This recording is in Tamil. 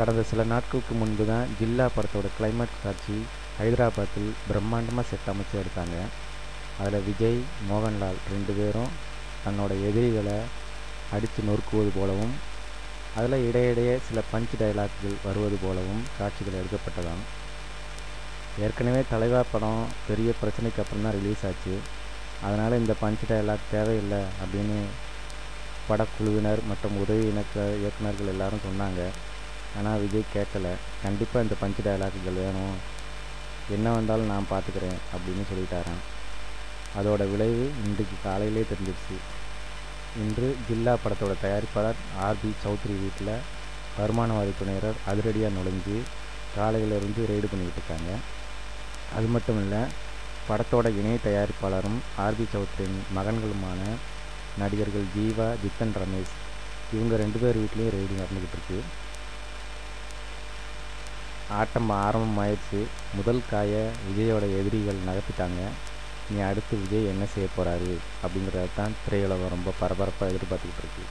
கடந்த சில நாட்களுக்கு முன்பு தான் ஜில்லா படத்தோட கிளைமேக்ஸ் காட்சி ஹைதராபாத்தில் பிரம்மாண்டமாக செட் அமைச்சு எடுத்தாங்க. அதில் விஜய் மோகன்லால் ரெண்டு பேரும் தன்னோட எதிரிகளை அடித்து நொறுக்குவது போலவும் அதில் இடையிடையே சில பஞ்ச் டைலாக்குகள் வருவது போலவும் காட்சிகள் எடுக்கப்பட்டதாம். ஏற்கனவே தலைவா படம் பெரிய பிரச்சனைக்கு அப்புறம் தான் ரிலீஸ் ஆச்சு. அதனால் இந்த பஞ்ச் டைலாக் தேவையில்லை அப்படின்னு படக்குழுவினர் மற்றும் உதவி இணக்க இயக்குநர்கள் எல்லாரும் சொன்னாங்க. ஆனால் விஜய் கேட்கல. கண்டிப்பாக இந்த பஞ்ச் டயலாக்குகள் வேணும். என்ன வந்தாலும் நான் பார்த்துக்கிறேன் அப்படின்னு சொல்லிட்டாரான் அதோட விளைவு இன்றைக்கு காலையிலே தெரிஞ்சிருச்சு. இன்று ஜில்லா படத்தோட தயாரிப்பாளர் ஆர்பி சௌத்ரி வீட்டில் வருமான வரித்துறையினர் அதிரடியாக நுழைஞ்சு காலையிலிருந்து ரெய்டு பண்ணிக்கிட்டு இருக்காங்க அது மட்டும் இல்லை படத்தோட இணை தயாரிப்பாளரும் ஆர்பி சௌத்ரியின் மகன்களுமான நடிகர்கள் ஜீவா ஜித்தன் ரமேஷ் இவங்க ரெண்டு பேர் வீட்லேயும் ரெய்டு நடந்துக்கிட்டு இருக்கு ஆட்டம் ஆரம்பமாயிடுச்சு முதல் காயை விஜயோட எதிரிகள் நகர்த்திட்டாங்க. நீ அடுத்து விஜய் என்ன செய்ய போகிறாரு அப்படிங்கிறத தான் திரையுலகம் ரொம்ப பரபரப்பாக எதிர்பார்த்துக்கிட்டு இருக்கு.